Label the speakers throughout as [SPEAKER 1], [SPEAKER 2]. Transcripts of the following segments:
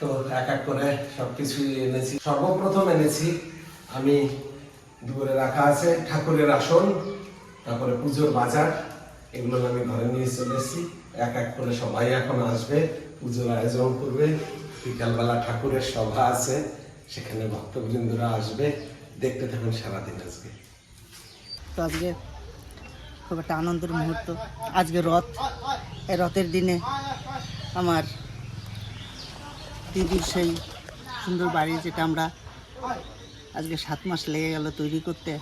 [SPEAKER 1] তো এক এক করে সবকিছু এনেছি। সর্বপ্রথম এনেছি আমি দুপুরে রাখা আছে, ঠাকুরের আসন, তারপরে পুজোর বাজার, এগুলো আমি ঘরে নিয়ে চলে এসেছি। এক এক করে সবাই এখন আসবে, পুজোর আয়োজন করবে। বিকালবেলা ঠাকুরের সভা আছে, সেখানে ভক্তবৃন্দরা আসবে। দেখতে থাকুন সারাদিন আজকে।
[SPEAKER 2] তো আজকে খুব একটা আনন্দের মুহূর্ত। আজকে রথ, এই রথের দিনে আমার দিদির সেই সুন্দর বাড়ি যেটা আমরা আজকে সাত মাস লেগে গেল তৈরি করতে।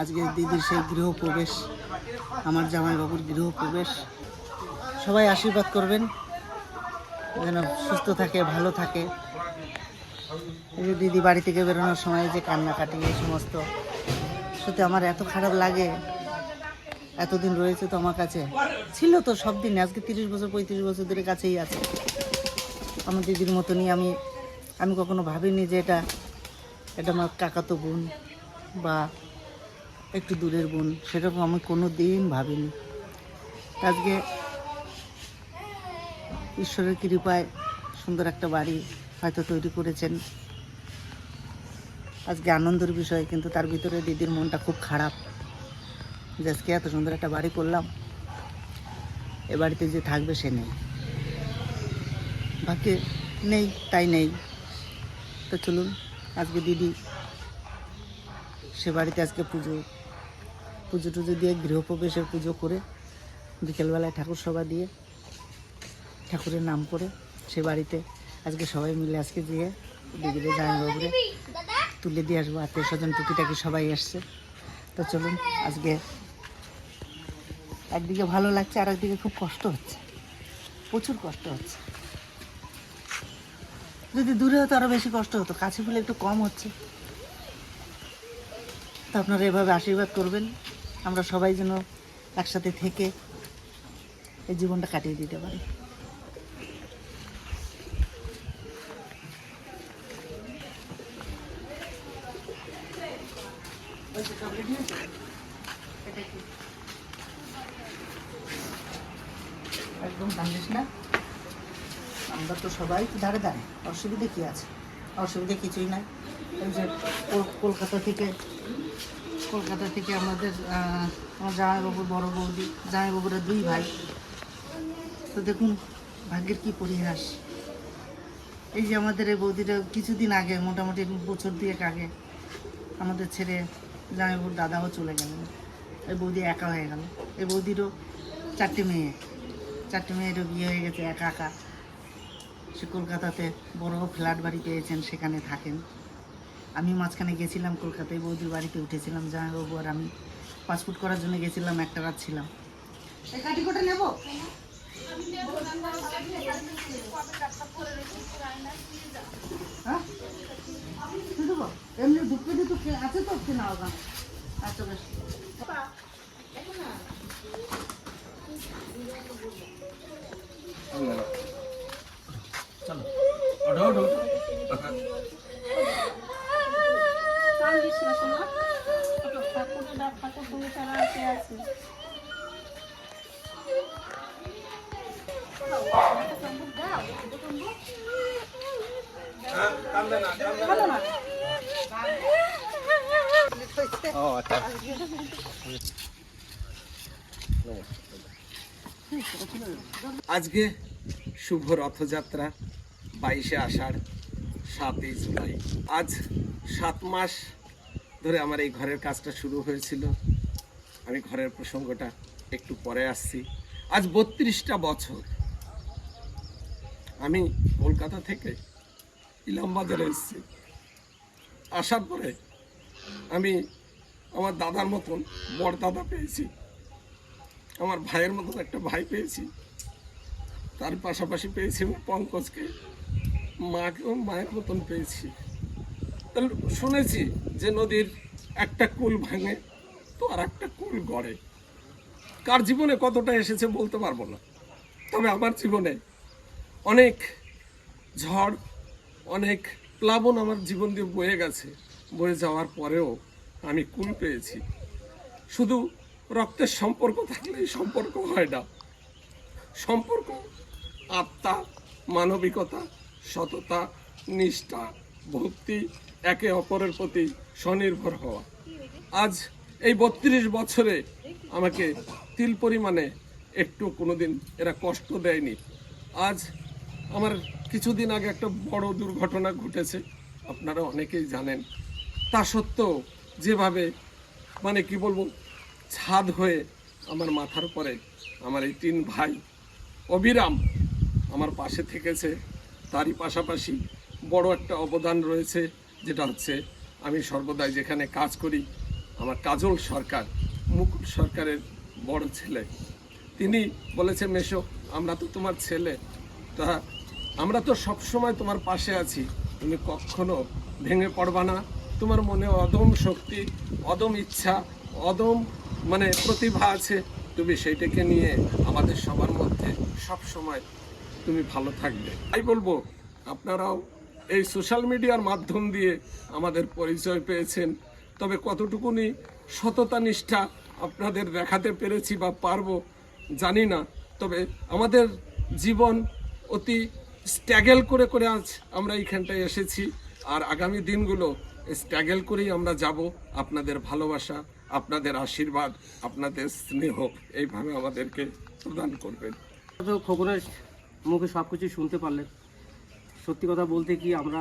[SPEAKER 2] আজকে দিদির সেই গৃহপ্রবেশ, আমার জামাইবাবুর গৃহপ্রবেশ। সবাই আশীর্বাদ করবেন, যেন সুস্থ থাকে, ভালো থাকে। এই দিদি বাড়ি থেকে বেরোনোর সময় যে কান্নাকাটি, এই সমস্ত। সত্যি আমার এত খারাপ লাগে। এতদিন রয়েছে তো আমার কাছে। ছিল তো সব দিন, আজকে তিরিশ বছর, পঁয়ত্রিশ বছর ধরে কাছেই আছে। আমার দিদির মতনই আমি আমি কখনো ভাবিনি যে এটা এটা আমার কাকাতো বোন বা একটু দূরের বোন, সেরকম আমি কোনো দিন ভাবিনি। আজকে ঈশ্বরের কৃপায় সুন্দর একটা বাড়ি হয়তো তৈরি করেছেন। আজকে আনন্দের বিষয়, কিন্তু তার ভিতরে দিদির মনটা খুব খারাপ যে আজকে এত সুন্দর একটা বাড়ি করলাম। এ বাড়িতে যে থাকবে সে নেই। ভাগ্যে নেই, তাই নেই। তো চলুন, আজকে দিদি সে বাড়িতে আজকে পুজো পুজো টুজো দিয়ে গৃহপ্রবেশের পুজো করে বিকেলবেলায় ঠাকুর সভা দিয়ে ঠাকুরের নাম করে সে বাড়িতে আজকে সবাই মিলে আজকে দিয়ে দিদিরে জামাইবাবুরে তুলে দিয়ে আসব আত্মীয় স্বজন টুকিটাকি সবাই এসছে তো চলুন, আজকে একদিকে ভালো লাগছে আর একদিকে খুব কষ্ট হচ্ছে। প্রচুর কষ্ট হচ্ছে। যদি দূরে হতো আরও বেশি কষ্ট হতো। কাছে বলে একটু কম হচ্ছে। তো আপনারা এভাবে আশীর্বাদ করবেন। আমরা সবাই যেন একসাথে থেকে এই জীবনটা কাটিয়ে দিতে পারি একদম কান্দিস না তো সবাই ধারে ধারে। অসুবিধা কী আছে? অসুবিধা কিছুই নাই। এই যে কলকাতা থেকে কলকাতা থেকে আমাদের আমার জামাইবাবুর বড় বৌদি, জামাইবাবুরা দুই ভাই। তো দেখুন, ভাগ্যের কী পরিহাস। এই যে আমাদের এই বৌদিটা কিছুদিন আগে, মোটামুটি বছর দুয়েক আগে, আমাদের ছেড়ে জামাইবাবুর দাদাও চলে গেলেন এই বৌদি একা হয়ে গেল। এই বৌদিরও চারটে মেয়ে। চারটে মেয়েরও বিয়ে হয়ে গেছে, একা একা। সে কলকাতাতে বড় ফ্ল্যাট বাড়ি পেয়েছেন, সেখানে থাকেন। আমি মাঝখানে গেছিলাম কলকাতায়, বৌদির বাড়িতে উঠেছিলাম জামাইবাবু আর আমি। পাসপোর্ট করার জন্য গেছিলাম, একটা রাত ছিলাম। হ্যাঁ? আচ্ছা বেশ।
[SPEAKER 3] কান্দিস না শোনা ঠাকুরের ডাক ঠাকুর তুমি ছাড়া আছে আছে
[SPEAKER 1] আজকে শুভ রথযাত্রা, বাইশে আষাঢ়, সাতই জুলাই। আজ সাত মাস ধরে আমার এই ঘরের কাজটা শুরু হয়েছিল। আমি ঘরের প্রসঙ্গটা একটু পরে আসছি। আজ বত্রিশটা বছর। আমি কলকাতা থেকে ইলামবাজারে এসেছি। আসার পরে আমি আমার দাদার মতন বড় দাদা পেয়েছি। আমার ভাইয়ের মতন একটা ভাই পেয়েছি। তার পাশাপাশি পেয়েছি পঙ্কজকে মাকেও মায়ের মতন পেয়েছি। তাহলে শুনেছি যে নদীর একটা কুল ভাঙে তো আর একটা কুল গড়ে। কার জীবনে কতটা এসেছে বলতে পারব না। তবে আমার জীবনে অনেক ঝড়, অনেক প্লাবন আমার জীবন দিয়ে বয়ে গেছে। বয়ে যাওয়ার পরেও আমি কুল পেয়েছি। শুধু রক্তের সম্পর্ক থাকলেই সম্পর্ক হয় না। সম্পর্ক আত্মা, মানবিকতা, সততা, নিষ্ঠা, ভক্তি একে অপরের প্রতি স্বনির্ভর হওয়া। আজ এই বত্রিশ বছরে আমাকে তিল পরিমাণে একটু কোনোদিন এরা কষ্ট দেয়নি। আজ আমার কিছুদিন আগে একটা বড় দুর্ঘটনা ঘটেছে, আপনারা অনেকেই জানেন। তা সত্ত্বেও যেভাবে মানে কি বলব, ছাদ হয়ে আমার মাথার পরে আমার এই তিন ভাই অবিরাম আমার পাশে থেকেছে। তারই পাশাপাশি বড় একটা অবদান রয়েছে, যেটা হচ্ছে আমি সর্বদাই যেখানে কাজ করি, আমার কাজল সরকার, মুকুল সরকারের বড় ছেলে। তিনি বলেছে মেশো, আমরা তো তোমার ছেলে। তা আমরা তো সব সময় তোমার পাশে আছি। তুমি কখনো ভেঙে পড়বা না। তোমার মনে অদম শক্তি, অদম ইচ্ছা, অদম মানে প্রতিভা আছে। তুমি সেইটাকে নিয়ে আমাদের সবার মধ্যে সব সময় তুমি ভালো থাকবে। তাই বলব, আপনারাও এই সোশ্যাল মিডিয়ার মাধ্যম দিয়ে আমাদের পরিচয় পেয়েছেন। তবে কতটুকুনি সততা, নিষ্ঠা আপনাদের দেখাতে পেরেছি বা পারব জানি না। তবে আমাদের জীবন অতি স্ট্যাগেল করে করে আজ আমরা এইখানটায় এসেছি। আর আগামী দিনগুলো স্ট্যাগেল করেই আমরা যাব। আপনাদের ভালোবাসা, আপনাদের আশীর্বাদ, আপনাদের স্নেহ, এইভাবে আমাদেরকে প্রদান করবেন।
[SPEAKER 4] খোকনের মুখে সব কিছু শুনতে পারলেন সত্যি কথা বলতে কি, আমরা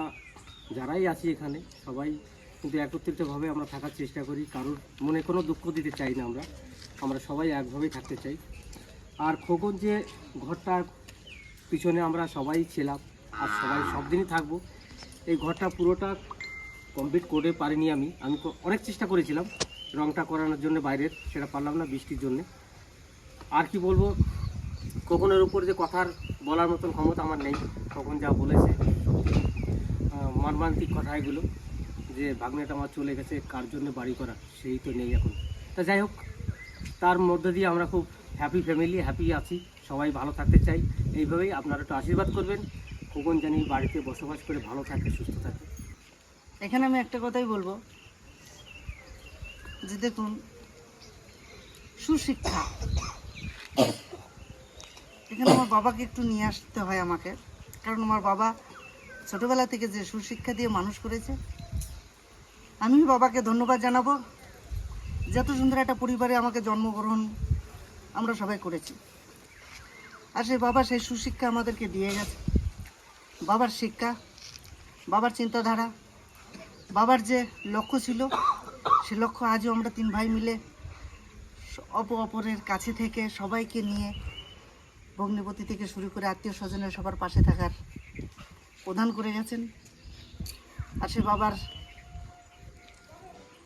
[SPEAKER 4] যারাই আছি এখানে, সবাই কিন্তু একত্রিতভাবে আমরা থাকার চেষ্টা করি। কারোর মনে কোনো দুঃখ দিতে চাই না আমরা। আমরা সবাই একভাবেই থাকতে চাই। আর খোকন যে ঘরটার পিছনে আমরা সবাই ছিলাম, আর সবাই সব দিনই থাকব, এই ঘরটা পুরোটা কমপ্লিট করে পারিনি আমি। আমি অনেক চেষ্টা করেছিলাম রংটা করানোর জন্য বাইরের, সেটা পারলাম না বৃষ্টির জন্যে। আর কি বলব কখনের উপর যে কথার বলার মতন ক্ষমতা আমার নেই, কখন যা বলেছে মর্মান্তিক কথা এগুলো যে ভাগ্নেটা আমার চলে গেছে, কার জন্য বাড়ি করা, সেই তো নেই এখন। তা যাই হোক, তার মধ্যে দিয়ে আমরা খুব হ্যাপি ফ্যামিলি হ্যাপি আছি, সবাই ভালো থাকতে চাই। এইভাবেই আপনারা একটু আশীর্বাদ করবেন। খোকন জানি বাড়িতে বসবাস করে ভালো থাকে, সুস্থ থাকে।
[SPEAKER 2] এখানে আমি একটা কথাই বলব। যে দেখুন, সুশিক্ষা এখানে আমার বাবাকে একটু নিয়ে আসতে হয় আমাকে। কারণ আমার বাবা ছোটবেলা থেকে যে সুশিক্ষা দিয়ে মানুষ করেছে, আমি বাবাকে ধন্যবাদ জানাব যত সুন্দর একটা পরিবারে আমাকে জন্মগ্রহণ আমরা সবাই করেছি। আর সেই বাবা সেই সুশিক্ষা আমাদেরকে দিয়ে গেছে। বাবার শিক্ষা, বাবার চিন্তাধারা, বাবার যে লক্ষ্য ছিল, সে লক্ষ্য আজও আমরা তিন ভাই মিলে অপ অপরের কাছে থেকে সবাইকে নিয়ে ভগ্নিপতি থেকে শুরু করে আত্মীয় স্বজনের সবার পাশে থাকার প্রদান করে গেছেন। আর সে বাবার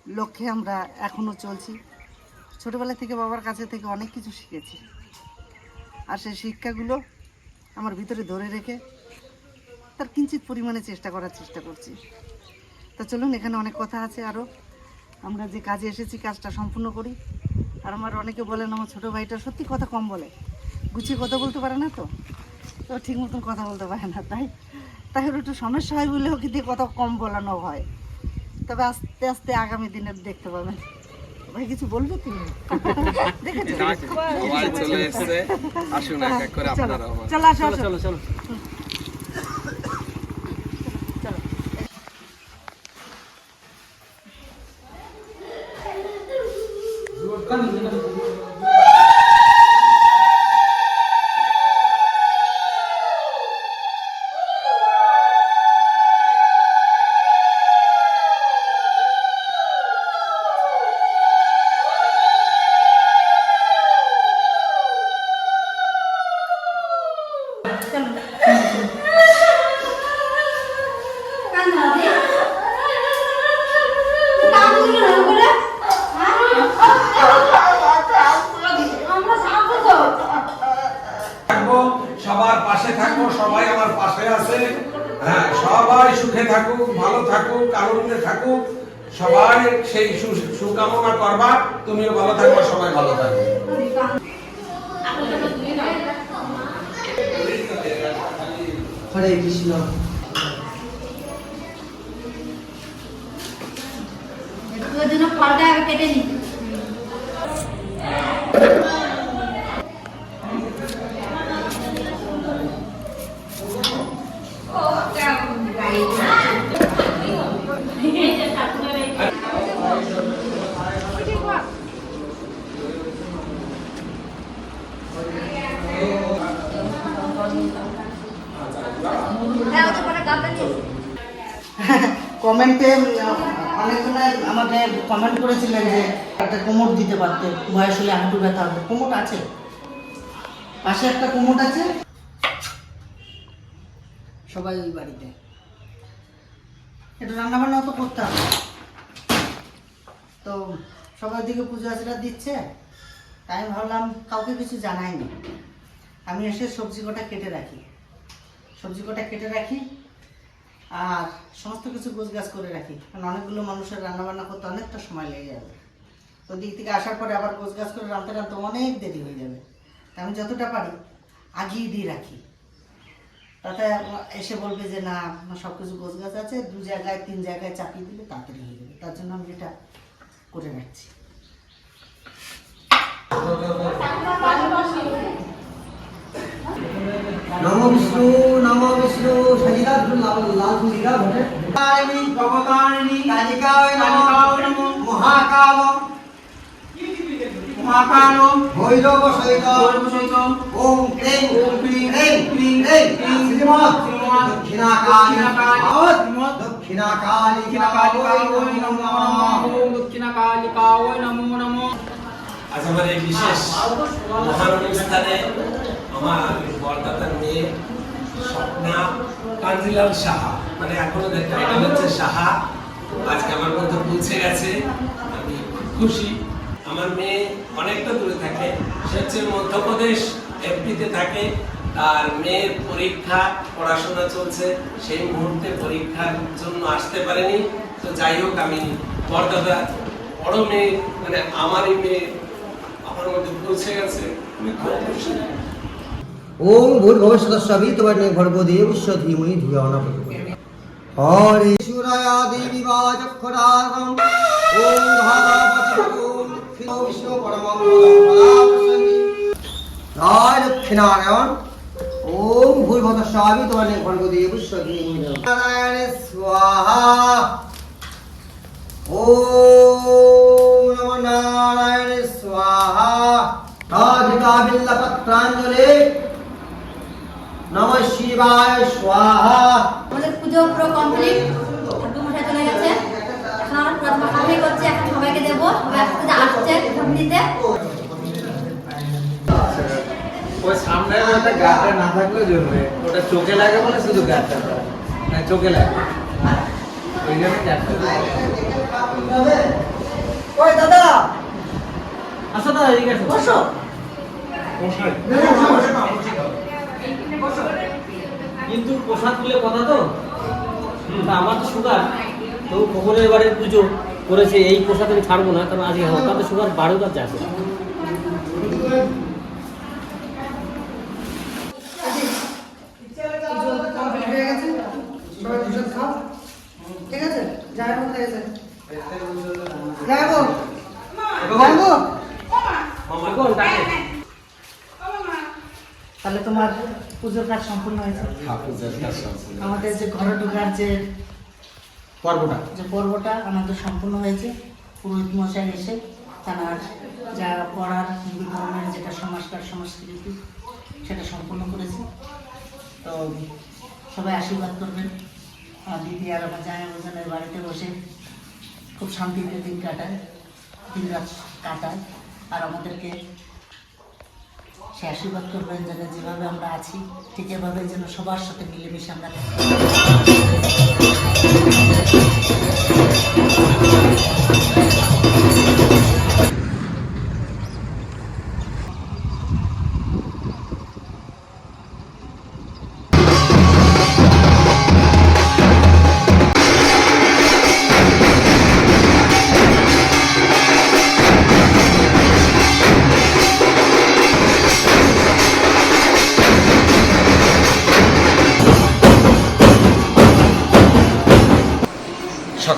[SPEAKER 2] লক্ষ্যে আমরা এখনও চলছি। ছোটোবেলা থেকে বাবার কাছে থেকে অনেক কিছু শিখেছি। আর সেই শিক্ষাগুলো আমার ভিতরে ধরে রেখে তার কিঞ্চিত পরিমাণে চেষ্টা করার চেষ্টা করছি। তা চলুন, এখানে অনেক কথা আছে আরও। আমরা যে কাজে এসেছি, কাজটা সম্পূর্ণ করি। আর আমার অনেকে বলেন, আমার ছোটো ভাইটা সত্যি কথা কম বলে। গুছিয়ে কথা বলতে পারে না তো? তো ঠিক মতন কথা বলতে পারে না তাই? তাই হলে একটু সমস্যা হয় বলে ওকে দিয়ে কথা কম বলানো হয়। তবে আস্তে আস্তে আগামী দিনে দেখতে পাবেন। ভাই কিছু বলবে তুমি? দেখেছ?
[SPEAKER 1] সবাই চলে
[SPEAKER 2] আসো।
[SPEAKER 4] চলো চলো চলো।
[SPEAKER 1] সবার পাশে থাকব সবাই আমার পাশে আছে। হ্যাঁ সবাই সুখে থাকুক ভালো থাকুক আনন্দে থাকুক সবাই সেই সুকামনা করবা। তুমিও ভালো থাকবে সবাই ভালো থাকবে
[SPEAKER 2] হরে কৃষ্ণ।
[SPEAKER 5] ফলটা কেটে নি
[SPEAKER 3] ও
[SPEAKER 5] তাড়াতাড়ি এসো।
[SPEAKER 2] কমেন্টে অনেকজনে আমাকে কমেন্ট করেছিলেন যে একটা কোমর দিতে পারতে, বয়স হলে হাঁটু ব্যথা হবে। কোমর আছে? পাশে একটা কোমর আছে? সবাই ওই বাড়িতে। এটা রান্না বান্না তো করতে হবে তো সবার দিকে পুজো আচরা দিচ্ছে। তাই আমি ভাবলাম কাউকে কিছু জানাইনি। আমি এসে সবজি কটা কেটে রাখি। সবজি কটা কেটে রাখি। আর সমস্ত কিছু গোছগাছ করে রাখি, কারণ অনেকগুলো মানুষের রান্না বান্না করতে অনেকটা সময় লেগে যাবে। তো দিক থেকে আসার পরে আবার গোছগাছ করে রাঁধতে রাঁধতে অনেক দেরি হয়ে যাবে। তাই আমি যতটা পারি আগিয়ে দিয়ে রাখি। তাতে এসে বলবে যে, না সব কিছু গোছগাছ আছে, দু জায়গায়, তিন জায়গায় চাপিয়ে দিলে তাড়াতাড়ি হয়ে যাবে। তার জন্য আমি এটা করে রাখছি।
[SPEAKER 6] নম বিষ্ণু নম বিষ্ণু সজিদা লাল তুলিকা ঘটে কারিণী কালিকায় নম মহাকাল মহাকাল ভৈরব সহিত ওম ওম শ্রীমৎ ওই নমঃ
[SPEAKER 1] আজ আমার এই বিশেষ অনুষ্ঠানে আমার বরদাতার মেয়ে স্বপ্না কাঞ্জিলাল সাহা। মানে এখন ওদের টাইটেল হচ্ছে সাহা। আজকে আমার মধ্যে পৌঁছে গেছে। আমি খুশি। আমার মেয়ে অনেকটা দূরে থাকে। সে হচ্ছে মধ্যপ্রদেশ এমপিতে থাকে। আর মেয়ের পরীক্ষা, পড়াশোনা চলছে। সেই মুহূর্তে পরীক্ষার জন্য আসতে পারেনি। তো যাই হোক, আমি বরদাদা বড় মেয়ে মানে আমারই মেয়ে আমার মধ্যে পৌঁছে গেছে। আমি খুব খুশি।
[SPEAKER 6] ওম ভূর্ভবস্বতস্ববি তবর্ণে ভর্গো দেবস্য ধীমহি ধিয়া ন প্রচোদয়াৎ। হরে সুরায়া দেবী বাজক্ষরাগম ওম দক্ষিণ বিষ্ণু পরমং পদাপ্রসঙ্গি জয় দক্ষিণারায়ণ ওম ভূর্ভবস্বতস্ববি তবর্ণে ভর্গো দেবস্য ধীমহি নারায়ণ স্বাহা ওম নমো নারায়ণ স্বাহা। রাধিকা বিল্লপত্রাঞ্জলি। নম শিবায় স্বাহা।
[SPEAKER 5] আমাদের পুজো পুরো কমপ্লিট ঠাকুর মশাই চলে গেছে। এখন আমরা করছি এখন সবাইকে দেবো। সবাই একসাথে আসছে ভোট
[SPEAKER 4] ওই সামনে ওটা গাটা না থাকলেও জমবে ওটা চোখে লাগে বলে শুধু গাটা না চোখে লাগে। ওই জন্য চারটে
[SPEAKER 2] ওই দাদা!
[SPEAKER 4] আসো দাদা এদিকে আসো।
[SPEAKER 2] বসো।
[SPEAKER 4] কিন্তু প্রসাদ তুলে কথা তো? আমার তো সুগার। তো খোকনের বাড়ির পুজো করেছে, এই প্রসাদ আমি ছাড়বো না, কারণ আজকে হঠাৎ সুগার বারোটা যাচ্ছে
[SPEAKER 2] পুজো কমপ্লিট হয়ে গেছে সবাই প্রসাদ খাও ঠিক আছে যাই হোক হয়ে গেছে যাই হোক যাই হোক
[SPEAKER 4] খোকন ডাকে
[SPEAKER 2] তাহলে তোমার পুজোর কাজ সম্পূর্ণ হয়েছে। আমাদের যে ঘরে ঢোকার যে
[SPEAKER 6] পর্বটা।
[SPEAKER 2] যে পর্বটা আমাদের সম্পূর্ণ হয়েছে। পুরোহিত মশাই এসে তার যা পড়ার হিন্দু ধর্মের যেটা সংস্কার সংস্কৃতি সেটা সম্পূর্ণ করেছে। তো সবাই আশীর্বাদ করবেন। দিদি আর আমার জামাই বাজানের বাড়িতে বসে খুব শান্তিতে দিন কাটায় দিন রাত কাটায়। আর আমাদেরকে সে আশীর্বাদ করবেন যেন যেভাবে আমরা আছি, ঠিক এভাবে যেন সবার সাথে মিলেমিশে আমরা থাকি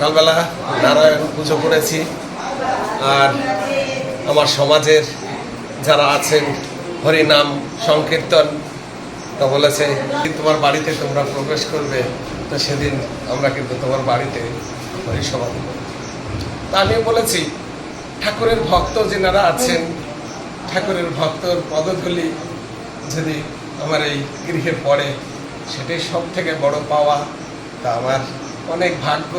[SPEAKER 1] সকালবেলা নারায়ণ পুজো করেছি। আর আমার সমাজের যারা আছেন হরিনাম সংকীর্তন, তো বলেছে তোমার বাড়িতে তোমরা প্রবেশ করবে, তো সেদিন আমরা কিন্তু তোমার বাড়িতে হরিসভা দেব। তা আমিও বলেছি, ঠাকুরের ভক্ত যেনারা আছেন, ঠাকুরের ভক্তর পদধূলি যদি আমার এই গৃহে পড়ে, সেটাই সব থেকে বড় পাওয়া। তা আমার অনেক ভাগ্য।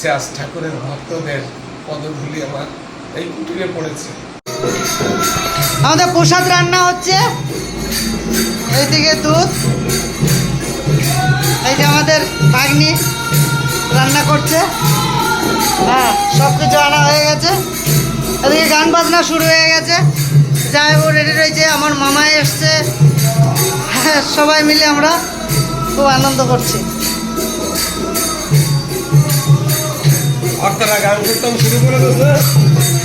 [SPEAKER 1] যে আজ ঠাকুরের ভক্তদের পদধূলি আমার এই কুটিরে পড়েছে।
[SPEAKER 2] আমাদের প্রসাদ রান্না হচ্ছে। এইদিকে দুধ এই যে আমাদের ভাগ্নি রান্না করছে। হ্যাঁ সব কিছু আনা হয়ে গেছে। এদিকে গান বাজনা শুরু হয়ে গেছে। জামাইবাবু রেডি রয়েছে। আমার মামা এসছে। হ্যাঁ সবাই মিলে আমরা খুব আনন্দ করছি।
[SPEAKER 1] আর তারা গান করতাম শুরু করে দিয়েছে।